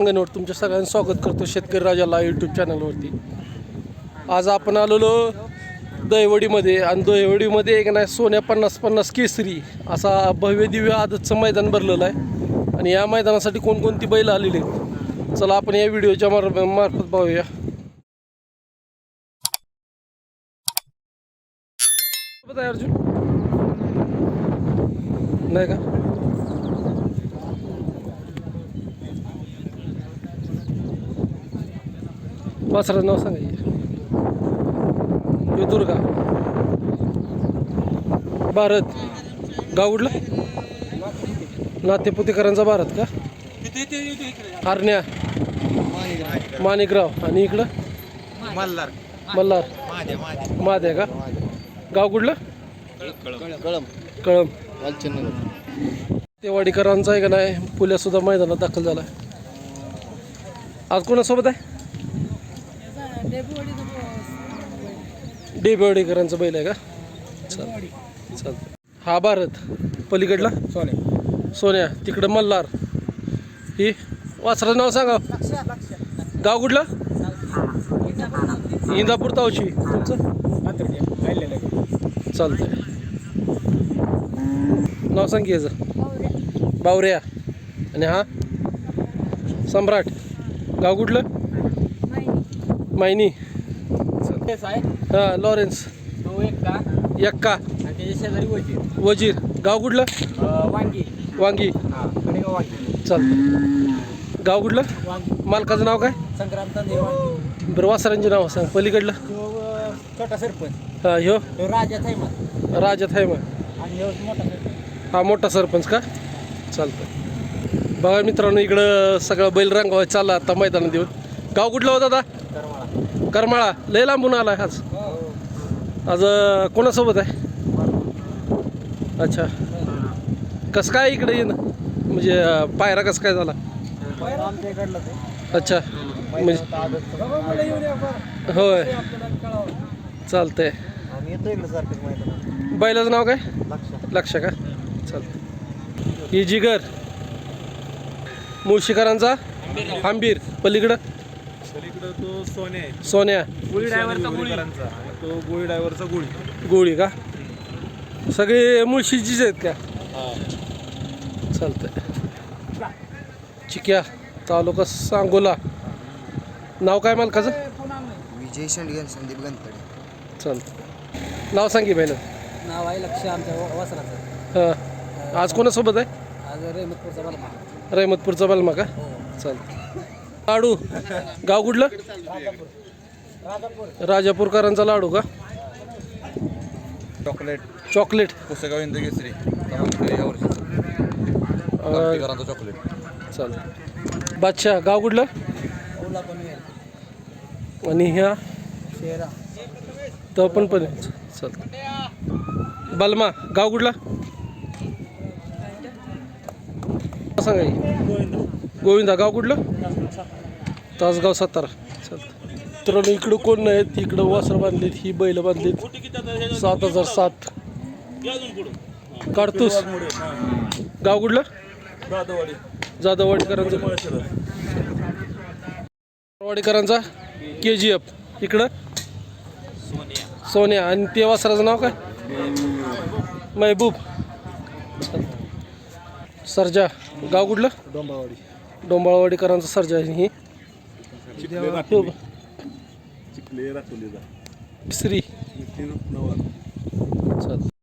अंगणवर तुमच्या सगळ्यांचं स्वागत करतो शेतकरी राजाला यूट्यूब चॅनलवरती आज आपण आलेलो दहिवडीमध्ये आणि दहिवडीमध्ये एक नाही सोन्या पन्नास पन्नास केसरी असा भव्य दिव्य आदतचं मैदान भरलेलं आहे. आणि या मैदानासाठी कोणकोणती बैल आलेली आहेत? चला आपण या व्हिडिओच्या मार मार्फत पाहूया. अर्जुन नाही का? वासराचं नाव सांगायचे हे दुर्गा. भारत. गाव कुठलं? नातेपुतेकरांचा भारत का? हरण्या. माणिकराव. आणि इकडं? मल्हार. मल्हार. महाद्या का? गाव कुठलं? कळम कळम तेवाडीकरांचा आहे का नाही? पुल्या सुद्धा मैदानात दाखल झाला. आज कोणासोबत आहे? डेबेवाडीकरांचा बैल आहे का? चाल चालतं हा भारत पलीकडला? सोने. सोन्या तिकडं मल्हार. ही वासराचं नाव सांगा. गाव कुठलं? इंदापूर. तावशी. तुमचं? चालतंय. नाव सांग की याचं. बावऱ्या. आणि हा? सम्राट. गाव कुठलं? मायनी. हां लॉरेन्स. तो एक का? यक्का आणि त्याच्या शेजारी होती वजीर. गाव कुठलं? वांगी. वांगी. हा कडेगाव वांगी. चालतं गाव कुठलं? वांगी. मालकाचं नाव काय? संक्रांत बरं वासरांचे नाव सांग. पलीकडलं? तो अं, छोटा सरपंच. हां ह्यो? तो राजा थैमान. आणि ह्यो मोठा सरपंच. हा मोठा सरपंच का? चालतं बघा मित्रांनो इकडं सगळं बैल चालला आता मैदानात येऊन. गाव कुठलं होतं दादा? करमाळा. करमाळा. लय लांबून आला आज. आज अं, कोणासोबत आहे? अच्छा. कसं काय इकडे येणं? म्हणजे पायरा कसं काय झाला? अच्छा. म्हणजे होय. चालतंय. बैलाचं नाव काय? लक्ष लक्ष का? चालतं ही जिगर. मुळशीकरांचा? आंबीर. पलीकडं? पलीकडं तो सोने आहे. सोन्या गुळी ड्रायव्हरचा गुळी. गुळीकरांचा. आणि तो गोळी ड्रायव्हरचा गुळी. गोळी का? सगळे मुळशीचीच आहेत का? चालतंय. चिक्या तालुका सांगोला. नाव काय मालकाचं? विजय शेंडगे संदीप गणपडे चालतं नाव सांगी पहिलं. नाव आहे लक्ष आमच्या वसराचं. हां. आज कोणासोबत आहे? आज रेहमतपूरचा बलमा रहमतपूरचा बलमा का? चालतं लाडू. गाव कुठलं? राजापूरकरांचा लाडू का? चॉकलेट. चॉकलेट. पुस्तकाव इंद केसरी. चॉकलेट. चालतं बादशाह गाव कुठलं? आणि ह्या? तो पण पण चालतं बलमा गाव कुठला? सांगा. गोविंदा गाव कुठलं? तासगाव सातारा. चालतं तर इकडं कोण नाहीत? इकडं वासर बांधलीत ही बैल बांधलीत. सात हजार सात. काढतोस गाव कुठलं? जाधववाडीकरांचं. वाडीकरांचा के जी एफ इकडं? सोन्या. आणि ते वासराचं नाव काय? महबूब. सरजा. गाव कुठलं? डोंबावाडी. डोंबाळवाडीकरांचा सरजा आहे ही. हो. चिखले